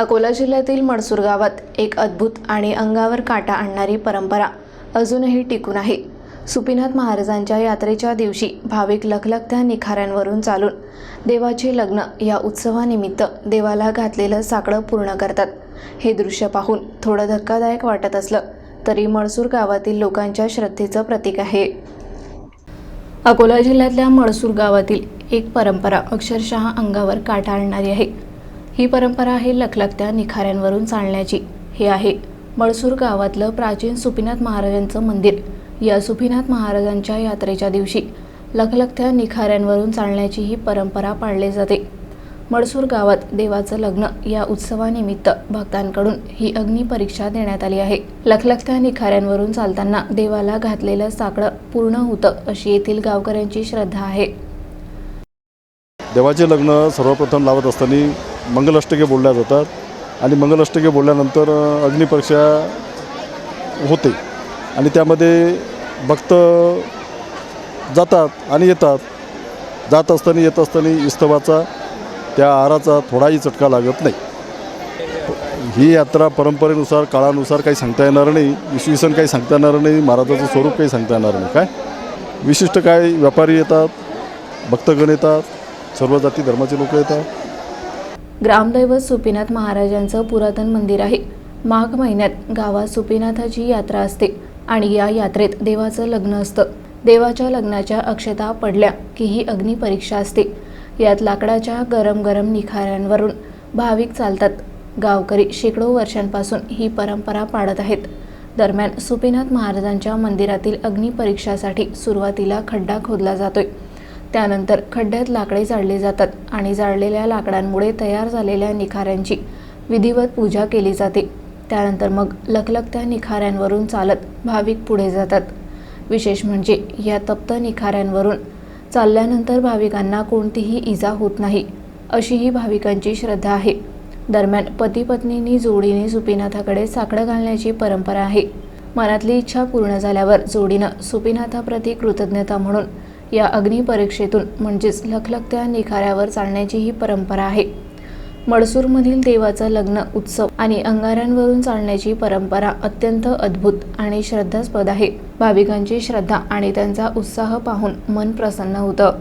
अकोला जिल्ह्यातील मडसूर गावात एक अद्भुत आणि अंगावर काटा आणणारी परंपरा अजूनही टिकून आहे. सुपीनाथ महाराजांच्या यात्रेच्या दिवशी भाविक लखलखत्या निखाऱ्यांवरून चालून देवाचे लग्न या उत्सवानिमित्त देवाला घातलेलं साकडं पूर्ण करतात. हे दृश्य पाहून थोडं धक्कादायक वाटत असलं तरी मळसूर गावातील लोकांच्या श्रद्धेचं प्रतीक आहे. अकोला जिल्ह्यातल्या मळसूर गावातील एक परंपरा अक्षरशः अंगावर काटा आणणारी आहे. ही परंपरा आहे लखलखत्या निखाऱ्यांवरून चालण्याची. हे आहे मळसूर गावातलं प्राचीन सुपीनाथ महाराजांचं मंदिर. या सुपीनाथ महाराजांच्या यात्रेच्या दिवशी लखलखत्या निखाऱ्यांवरून चालण्याची ही परंपरा पाळली जाते. मळसूर गावात देवाचं लग्न या उत्सवानिमित्त भक्तांकडून ही अग्निपरीक्षा देण्यात आली आहे. लखलखत्या निखाऱ्यांवरून चालताना देवाला घातलेलं साकडं पूर्ण होतं अशी येथील गावकऱ्यांची श्रद्धा आहे. देवाचे लग्न सर्वप्रथम लावत असताना मंगलाष्टके बोलल्या जातात आणि मंगलाष्टके बोलल्यानंतर अग्निपरीक्षा होते. आणि त्यामध्ये भक्त जातात आणि येतात. जात असताना येत असताना इस्तवाचा त्या आहाराचा थोडाही चटका लागत नाही. ही यात्रा परंपरेनुसार काळानुसार काही सांगता येणार नाही. इसवी सन काही सांगता येणार नाही. महाराजाचं स्वरूप काही सांगता येणार नाही. काय? विशिष्ट काय व्यापारी येतात भक्तगण येतात सर्व जाती धर्माचे लोक येतात. ग्रामदैवत सुपीनाथ महाराजांचं पुरातन मंदिर आहे. माघ महिन्यात गावात सुपीनाथाची यात्रा असते आणि या यात्रेत देवाचं लग्न असतं. देवाच्या लग्नाच्या अक्षता पडल्या की ही अग्निपरीक्षा असते. यात लाकडाच्या गरम गरम निखाऱ्यांवरून भाविक चालतात. गावकरी शेकडो वर्षांपासून ही परंपरा पाळत आहेत. दरम्यान सुपीनाथ महाराजांच्या मंदिरातील अग्निपरीक्षासाठी सुरुवातीला खड्डा खोदला जातोय. त्यानंतर खड्ड्यात लाकडे जाळली जातात आणि जाळलेल्या लाकडांमुळे तयार झालेल्या निखाऱ्यांची विधिवत पूजा केली जाते. त्यानंतर मग लखलखत्या निखाऱ्यांवरून चालत भाविक पुढे जातात. विशेष म्हणजे या तप्त निखाऱ्यांवरून चालल्यानंतर भाविकांना कोणतीही इजा होत नाही अशी ही भाविकांची श्रद्धा आहे. दरम्यान पती पत्नींनी जोडीने सुपीनाथाकडे साकडं घालण्याची परंपरा आहे. मनातली इच्छा पूर्ण झाल्यावर जोडीनं सुपीनाथाप्रती कृतज्ञता म्हणून या अग्निपरीक्षेतून म्हणजेच लखलखत्या निखाऱ्यावर चालण्याची ही परंपरा आहे. मडसूरमधील देवाचं लग्न उत्सव आणि अंगाऱ्यांवरून चालण्याची परंपरा अत्यंत अद्भुत आणि श्रद्धास्पद आहे. भाविकांची श्रद्धा आणि त्यांचा उत्साह पाहून मन प्रसन्न होतं.